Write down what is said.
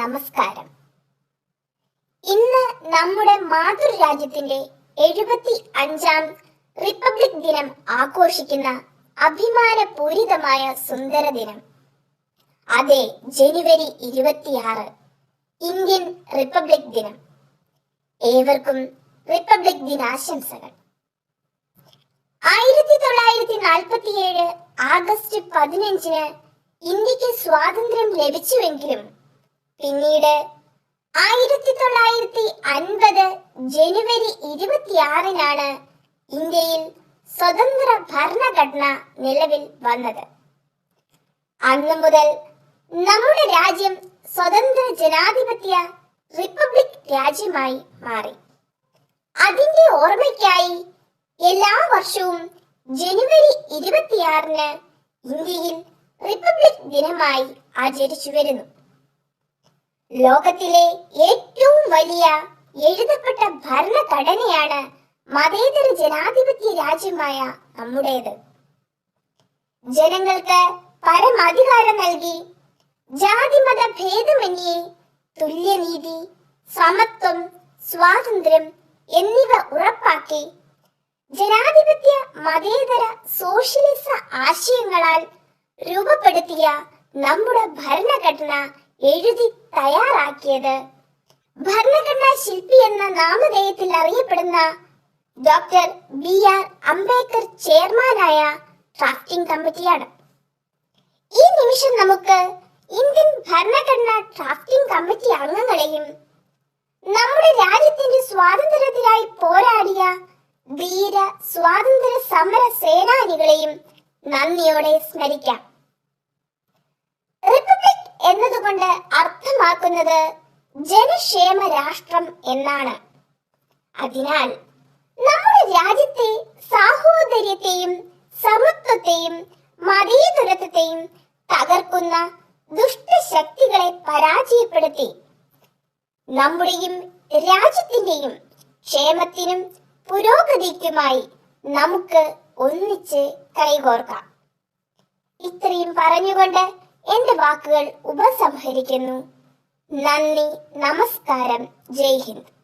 നമസ്കാരം. ഇന്ന് നമ്മുടെ മാതൃരാജ്യത്തിന്റെ എഴുപത്തി അഞ്ചാം റിപ്പബ്ലിക് ദിനം ആഘോഷിക്കുന്ന അഭിമാനപൂരിതമായ സുന്ദര ദിനം. അതെ ജനുവരി ഇരുപത്തിയാറ് ഇന്ത്യൻ റിപ്പബ്ലിക് ദിനം. ഏവർക്കും റിപ്പബ്ലിക് ദിനാശംസകൾ. ആയിരത്തി തൊള്ളായിരത്തി നാൽപ്പത്തിയേഴ് ആഗസ്റ്റ് പതിനഞ്ചിന് ഇന്ത്യയ്ക്ക് സ്വാതന്ത്ര്യം ലഭിച്ചുവെങ്കിലും പിന്നീട് ആയിരത്തി തൊള്ളായിരത്തി അൻപത് ജനുവരി ഇരുപത്തിയാറിനാണ് ഇന്ത്യയിൽ സ്വതന്ത്ര ഭരണഘടന നിലവിൽ വന്നത്. അന്ന് മുതൽ നമ്മുടെ രാജ്യം സ്വതന്ത്ര ജനാധിപത്യ റിപ്പബ്ലിക് രാജ്യമായി മാറി. അതിന്റെ ഓർമ്മയ്ക്കായി എല്ലാ വർഷവും ജനുവരി ഇരുപത്തിയാറിന് ഇന്ത്യയിൽ റിപ്പബ്ലിക് ദിനമായി ആചരിച്ചു വരുന്നു. ലോകത്തിലെ ഏറ്റവും വലിയ എഴുതപ്പെട്ട ഭരണഘടനയാണ് മതേതര ജനാധിപത്യ രാജ്യമായ നമ്മുടേത്. ജനങ്ങൾക്ക് പരമാധികാരം നൽകി ജാതിമത ഭേദമന്യേ തുല്യനീതി സമത്വം സ്വാതന്ത്ര്യം എന്നിവ ഉറപ്പാക്കി ജനാധിപത്യ മതേതര സോഷ്യലിസ ആശയങ്ങളാൽ രൂപപ്പെടുത്തിയ നമ്മുടെ ഭരണഘടന എഴുതി തയ്യാറാക്കിയത്. ഭരണഘടനാ ശില്പി എന്ന നാമധേയത്തിൽ അറിയപ്പെടുന്ന ഡോക്ടർ ബി ആർ അംബേദ്കർ ചെയർമാനായ ഡ്രാഫ്റ്റിംഗ് കമ്മിറ്റിയാണ്. ഈ നിമിഷം നമുക്ക് ഇന്ത്യൻ ഭരണഘടനാ ഡ്രാഫ്റ്റിംഗ് കമ്മിറ്റി അംഗങ്ങളെയും നമ്മുടെ രാജ്യത്തിന്റെ സ്വാതന്ത്ര്യത്തിനായി പോരാടിയ വീര സ്വാതന്ത്ര്യ സമര സേനാനികളെയും നന്ദിയോടെ സ്മരിക്കാം. എന്നതുകൊണ്ട് അർത്ഥമാക്കുന്നത് ജനക്ഷേമ രാഷ്ട്രം എന്നാണ്. അതിനാൽ നമ്മുടെ രാജ്യത്തെ സാഹോദര്യത്തെയും സമത്വത്തെയും മതേതരത്വത്തെയും തകർക്കുന്ന ദുഷ്ടശക്തികളെ പരാജയപ്പെടുത്തി നമ്മുടെയും രാജ്യത്തിന്റെയും ക്ഷേമത്തിനും പുരോഗതിക്കുമായി നമുക്ക് ഒന്നിച്ച് കൈകോർക്കാം. ഇത്രയും പറഞ്ഞുകൊണ്ട് എന്റെ വാക്കുകൾ ഉപസംഹരിക്കുന്നു. നന്ദി നമസ്കാരം. ജയ് ഹിന്ദ്.